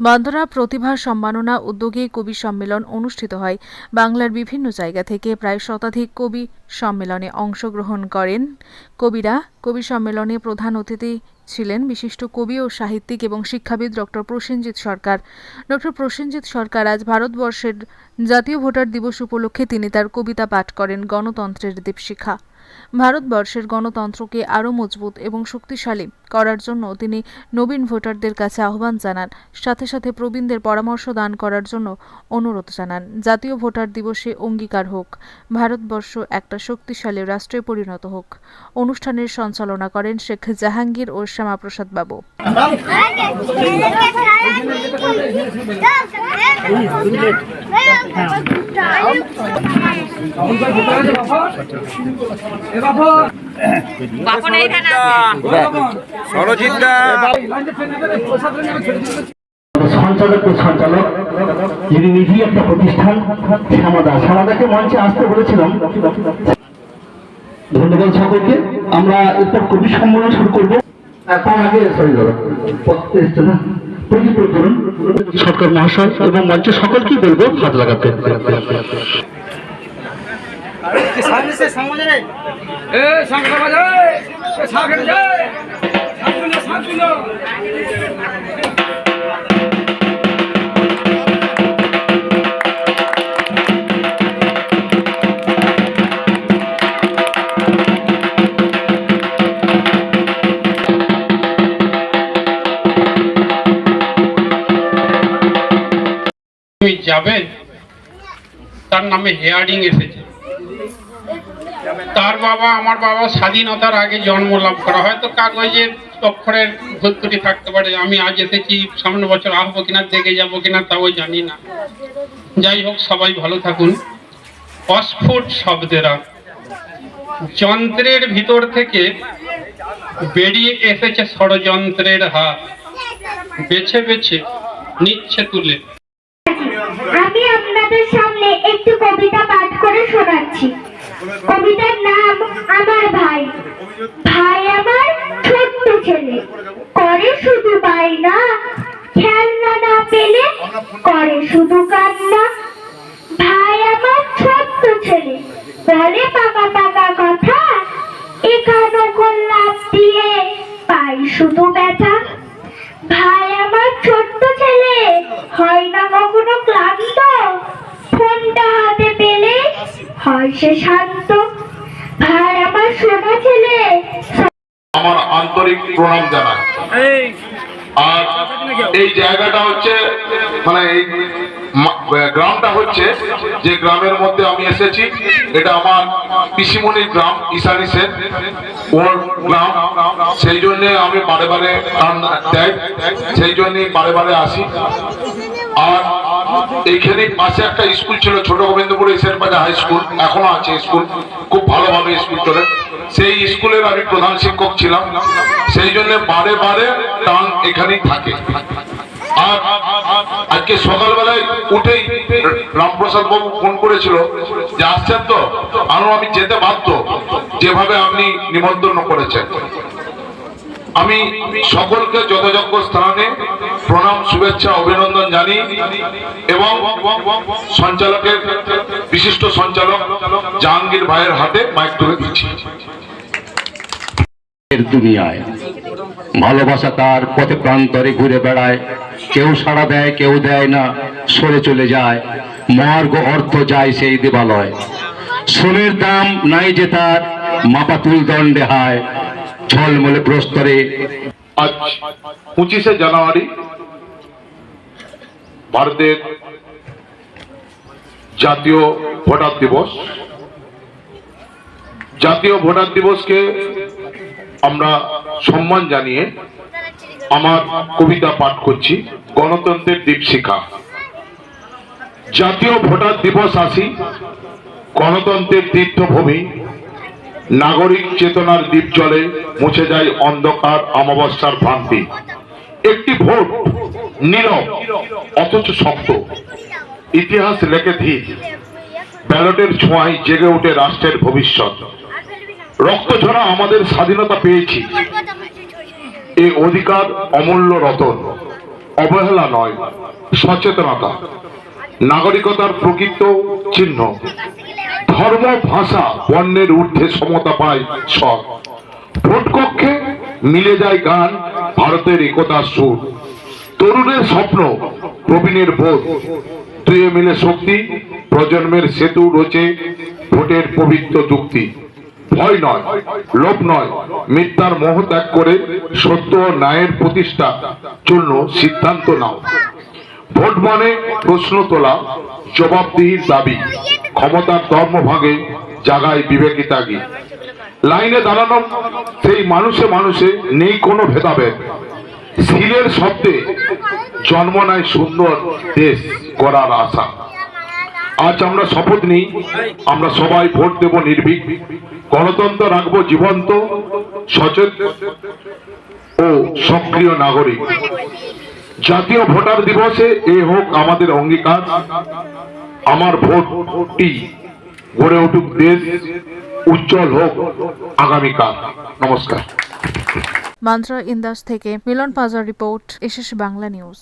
বন্দনা প্রতিভা সম্মাননা উদ্যোগে কবি সম্মেলন অনুষ্ঠিত হয়। বাংলার বিভিন্ন জায়গা থেকে প্রায় শতাধিক কবি সম্মেলনে অংশগ্রহণ করেন। কবিরা কবি সম্মেলনে প্রধান অতিথি ছিলেন বিশিষ্ট কবি ও সাহিত্যিক এবং শিক্ষাবিদ ডক্টর প্রসেনজিৎ সরকার। ডক্টর প্রসেনজিৎ সরকার আজ ভারতবর্ষের জাতীয় ভোটার দিবস উপলক্ষে তিনি তার কবিতা পাঠ করেন গণতন্ত্রের দীপশিখা। ভারতবর্ষের গণতন্ত্রকে আরও মজবুত এবং শক্তিশালী করার জন্য তিনি নবীন ভোটারদের কাছে আহ্বান জানান। সাথে সাথে প্রবীণদের পরামর্শ দান করার জন্য অনুরোধ জানান। জাতীয় ভোটার দিবসে অঙ্গীকার হোক, ভারতবর্ষ একটা শক্তিশালী রাষ্ট্রে পরিণত হোক। অনুষ্ঠানের সঞ্চালনা করেন শেখ জাহাঙ্গীর ও শ্যামাপ্রসাদ বাবু। এইখানে সরজিৎদা সঞ্চালক সঞ্চালক যিনি নিজেই একটা প্রতিষ্ঠান শ্যামাদা। শ্যামাদাকে মঞ্চে আসতে বলেছিলাম। ধন্যবাদ সকলকে। আমরা এরপর কবি সম্মেলন শুরু করব। এখন আগে সরি দাদা। পথে এসছে করুন সরকার মহাশয় এবং মঞ্চে সকলকেই বলব হাত লাগাতে। এ তুমি যাবেন? তার নামে হেয়ারিং এসেছে। তার বাবা, আমার বাবা স্বাধীনতার আগে জন্ম লাভ করা হয়তো কাগজের অক্ষরের ভুল ত্রুটি থাকতে পারে। আমি আজ এসেছি, সামনে বছর আসব কিনা, দেখে যাব কিনা, তাও জানি না। যাই হোক, সবাই ভালো থাকুন। অস্ফুট শব্দেরা যন্ত্রের ভিতর থেকে বেরিয়ে এসেছে ষড়যন্ত্রের হাত। বেছে বেছে নিচ্ছে তুলে। আপনাদের সামনে একটু কবিতা পাঠ করে শোনাচ্ছি। কবিতার নাম আমার ভাই। ভাই আমার ছোট্ট ছেলে। করে শুধু বাইনা খেলনা না পেলে করে শুধু কান্না। ভাই আমার ছোট্ট ছেলে। বলে পাকা পাকা কথা, এখানে গোল্লাপ দিয়ে পাই শুধু ব্যথা। ভাই আমার ছোট্ট ছেলে হয় না কখনো ক্লান্ত ফোনটা হাতে পেলে সে শান্ত ভাই আমার সোনা ছেলে। আমার আন্তরিক প্রণাম জানাই। আর এই জায়গাটা হচ্ছে মানে এই গ্রামটা হচ্ছে যে গ্রামের মধ্যে আমি এসেছি এটা আমার পিসিমণির গ্রাম ঈশানী সেন। ওর গ্রাম সেই জন্য আমি বারে বারে দেয় সেই জন্য বারে বারে আসি। আর এইখানে পাশে একটা স্কুল ছিল, ছোট গোবিন্দপুর এসের বাজার হাই স্কুল এখনও আছে স্কুল, খুব ভালোভাবে স্কুল চলে। সেই স্কুলের আমি প্রধান শিক্ষক ছিলাম। সেই জন্য বারে বারে টান এখানেই থাকে। উঠেই রামপ্রসাদ বাবু ফোন করেছিল যে, আসছেন তো? আরও আমি যেতে বাধ্য। যেভাবে আপনি নিমন্ত্রণ করেছেন। আমি সকলকে যথাযোগ্য স্থানে প্রণাম শুভেচ্ছা অভিনন্দন জানি এবং সঞ্চালকের বিশিষ্ট সঞ্চালক জাহাঙ্গীর ভাইয়ের হাতে মাইক তুলে দিচ্ছি। এর দুনিয়ায় ভালোবাসা তার পথে প্রান্তরে ঘুরে বেড়ায়। কেউ সাড়া দেয় কেউ দেয় না সরে চলে যায়। মর্গ অর্থ যায় সেই দেবালয়। সোনের দাম নাই যে তার মাপাতুল দণ্ডে হায়। ঝলমলে প্রস্তরে আজ পঁচিশে জানুয়ারি ভারতের জাতীয় ভোটার দিবস। জাতীয় ভোটার দিবসকে আমরা সম্মান জানিয়ে আমার কবিতা পাঠ করছি। গণতন্ত্রের দীপশিখা জাতীয় ভোটার দিবস আসি। গণতন্ত্রের তীর্থভূমি। নাগরিক চেতনার দ্বীপ জলে মুছে যায় অন্ধকার, অমাবস্যার ভ্রান্তি। একটি ভোট নীরব অথচ শক্ত। ইতিহাস লেখে ধীর। ব্যালটের ছোঁয়ায় জেগে ওঠে রাষ্ট্রের ভবিষ্যৎ। রক্ত ঝরা আমাদের স্বাধীনতা পেয়েছি। এ অধিকার অমূল্য রতন। অবহেলা নয়, সচেতনতা। নাগরিকতার প্রকৃত চিহ্ন। ধর্ম, ভাষা বর্ণের ঊর্ধ্বে সমতা পায় সব। ভোট কক্ষে মিলে যায় গান, ভারতের একতার সুর। তরুণের স্বপ্ন, প্রবীণের বোধ। দুয়ে মিলে শক্তি, প্রজন্মের সেতু রচে ভোটের পবিত্র যুক্তি। ভয় নয়, লোভ নয়, মিথ্যার মোহ ত্যাগ করে সত্য ও ন্যায়ের প্রতিষ্ঠা জন্য সিদ্ধান্ত নাও। ভোট মানে প্রশ্ন তোলা, জবাবদিহির দাবি, ক্ষমতার ধর্মভাগে জাগায় বিবেকে ত্যাগী। লাইনে দাঁড়ানো, সেই মানুষে মানুষে নেই কোনো ভেদাভেদ। শিলের শব্দে জন্ম নেয় সুন্দর দেশ করার আশা। আজ আমরা শপথ নিই, আমরা সবাই ভোট দেব নির্ভীক। গণতন্ত্র রাখব জীবন্ত সচেতন ও সক্রিয় নাগরিক। জাতীয় ভোটার দিবসে এ হোক আমাদের অঙ্গীকার। আমার ভোটটি গড়ে উঠুক দেশ, উজ্জ্বল হোক আগামীকাল। নমস্কার। মান্দ্রা ইন্দাস থেকে Milan Pajar report SS Bangla news.